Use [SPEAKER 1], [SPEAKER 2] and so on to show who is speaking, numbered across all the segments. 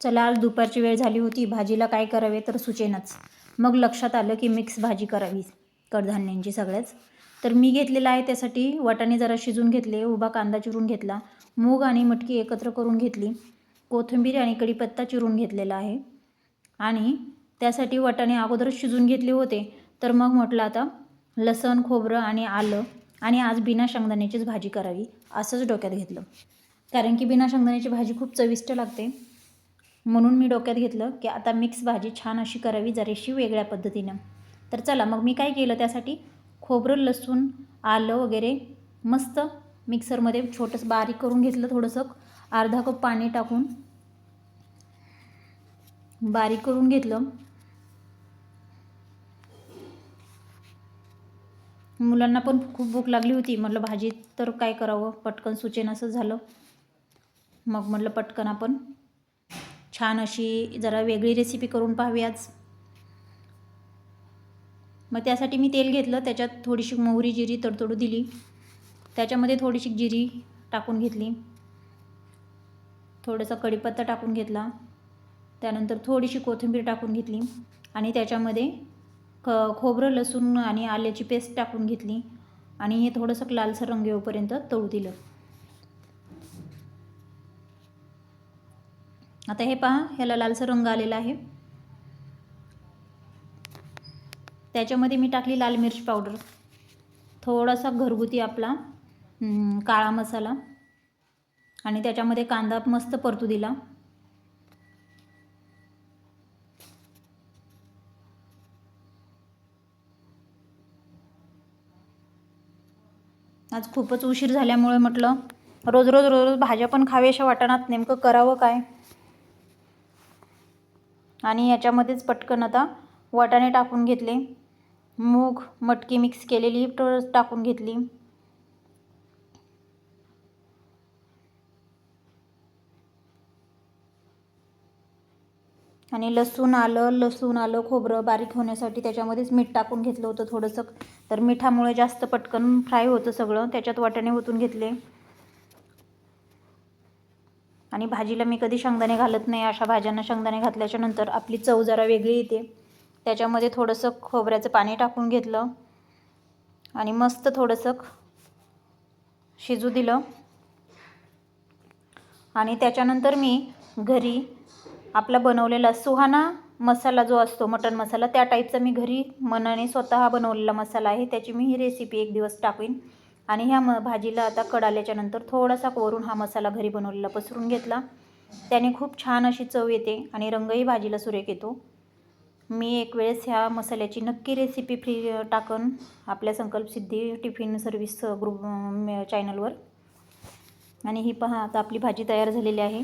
[SPEAKER 1] चला आज दुपारची वेळ झाली होती. भाजीला काय करावे तर सुचेनच. मग लक्षात आलं की मिक्स भाजी करावी कडधान्यांची सगळ्याच. तर मी घेतलेलं आहे त्यासाठी वाटाणे जरा शिजून घेतले उभा कांदा चिरून घेतला मूग आणि मटकी एकत्र करून घेतली कोथिंबीर आणि कढीपत्ता चिरून घेतलेला आहे. आणि त्यासाठी वाटाणे अगोदरच शिजून घेतले होते. तर मग म्हटलं आता लसण खोबरं आणि आलं आणि आज बिना शेंगदाण्याचीच भाजी करावी असंच डोक्यात घेतलं. कारण की बिना शेंगदाण्याची भाजी खूप चविष्ट लागते. म्हणून मी डोक्यात घेतलं की आता मिक्स भाजी छान अशी करावी जरीशी वेगळ्या पद्धतीनं. तर चला मग मी काय केलं त्यासाठी? खोबरं लसूण आलं वगैरे मस्त मिक्सरमध्ये छोटंसं बारीक करून घेतलं थोडंसं. अर्धा कप पाणी टाकून बारीक करून घेतलं. मुलांना पण खूप भूक लागली होती. म्हटलं भाजी तर काय करावं? पटकन सुचेन असं झालं. मग म्हटलं पटकन आपण छान अशी जरा वेगळी रेसिपी करून पाहावी आज मग त्यासाठी मी तेल घेतलं त्याच्यात थोडीशी मोहरी जिरी तडतडू दिली. त्याच्यामध्ये थोडीशी जिरी टाकून घेतली. थोडासा कढीपत्ता टाकून घेतला. त्यानंतर थोडीशी कोथिंबीर टाकून घेतली आणि त्याच्यामध्ये ख खोबरं लसूण आणि आल्याची पेस्ट टाकून घेतली. आणि हे थोडंसं लालसर रंग येऊपर्यंत तळू दिलं. आता हे पहा ह्याला लालसर रंग आलेला आहे. त्याच्यामध्ये मी टाकली लाल मिरची पावडर. थोडासा घरगुती आपला काळा मसाला. आणि त्याच्यामध्ये कांदा मस्त परतू दिला. आज खूपच उशीर झाल्यामुळे म्हटलं रोज रोज रोज रोज भाज्या पण खाव्याशा वाटणात नेमकं करावं काय? आणि याच्यामध्येच पटकन आता वाटाणे टाकून घेतले. मूग मटकी मिक्स केलेली टाकून घेतली. आणि लसूण आलं लसूण आलं खोबरं बारीक होण्यासाठी त्याच्यामध्येच मीठ टाकून घेतलं होतं थोडंसं. तर मिठामुळे जास्त पटकन फ्राय होतं सगळं. त्याच्यात वाटाणे ओतून घेतले. आणि भाजीला मी कधी शेंगदाणे घालत नाही अशा भाज्यांना शेंगदाणे घातल्याच्या नंतर आपली चव जरा वेगळी येते. त्याच्यामध्ये थोडंसं खोबऱ्याचं पाणी टाकून घेतलं आणि मस्त थोडंसं शिजू दिलं. आणि त्याच्यानंतर मी घरी आपला बनवलेला सुहाना मसाला जो असतो मटन मसाला त्या टाईपचा मी घरी मनाने स्वतः बनवलेला मसाला आहे. त्याची मी ही रेसिपी एक दिवस टाकवीन. आणि ह्या म भाजीला आता कड आल्याच्यानंतर थोडासा वरून हा मसाला घरी बनवलेला पसरून घेतला. त्याने खूप छान अशी चव येते आणि रंगही भाजीला सुरेख येतो. मी एक वेळेस ह्या मसाल्याची नक्की रेसिपी फ्री टाकन आपल्या संकल्पसिद्धी टिफिन सर्व्हिस ग्रुप चॅनलवर आणि ही पहा आता आपली भाजी तयार झालेली आहे.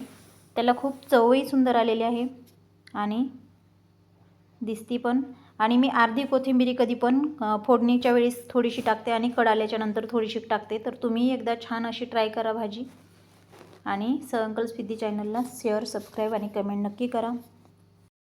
[SPEAKER 1] त्याला खूप चवही सुंदर आलेली आहे. आणि दिसती पण आणि मी अर्धी कोथिंबिरी कधी पण फोडणीच्या वेळेस थोडीशी टाकते आणि कडाल्याच्या नंतर थोडीशी टाकते. तर तुम्ही एकदा छान अशी ट्राय करा भाजी. आणि संकल्प सिद्धी चॅनलला शेअर सबस्क्राईब आणि कमेंट नक्की करा.